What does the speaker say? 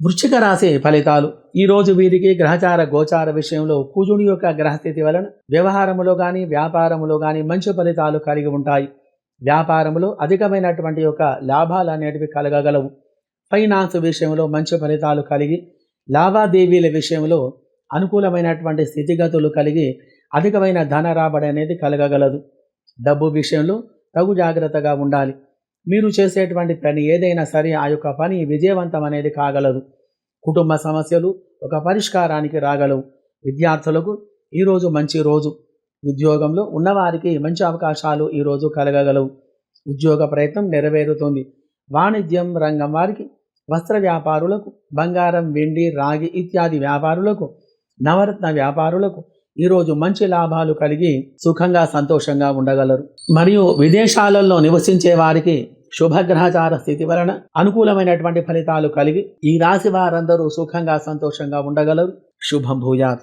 వృశ్చిక రాశి ఫలితాలు. ఈ రోజు వీరికి గ్రహచార గోచార విషయంలో కుజుని యొక్క గ్రహస్థితి వలన వ్యవహారములో కానీ వ్యాపారములో కానీ మంచి ఫలితాలు కలిగి ఉంటాయి. వ్యాపారములో అధికమైనటువంటి యొక్క లాభాలు అనేటివి కలగగలవు. ఫైనాన్స్ విషయంలో మంచి ఫలితాలు కలిగి లావాదేవీల విషయంలో అనుకూలమైనటువంటి స్థితిగతులు కలిగి అధికమైన ధన రాబడి అనేది కలగగలదు. డబ్బు విషయంలో తగు జాగ్రత్తగా ఉండాలి. మీరు చేసేటువంటి పని ఏదైనా సరే ఆ యొక్క పని విజయవంతం అనేది కాగలదు. కుటుంబ సమస్యలు ఒక పరిష్కారానికి రాగలవు. విద్యార్థులకు ఈరోజు మంచి రోజు. ఉద్యోగంలో ఉన్నవారికి మంచి అవకాశాలు ఈరోజు కలగగలవు. ఉద్యోగ ప్రయత్నం నెరవేరుతుంది. వాణిజ్యం రంగం వారికి వస్త్ర వ్యాపారులకు బంగారం వెండి రాగి ఇత్యాది వ్యాపారులకు నవరత్న వ్యాపారులకు ఈరోజు మంచి లాభాలు కలిగి సుఖంగా సంతోషంగా ఉండగలరు. మరియు విదేశాలలో నివసించే వారికి శుభగ్రహచార స్థితి వలన అనుకూలమైనటువంటి ఫలితాలు కలిగి ఈ రాశి వారందరూ సుఖంగా సంతోషంగా ఉండగలరు. శుభం భూయాత్.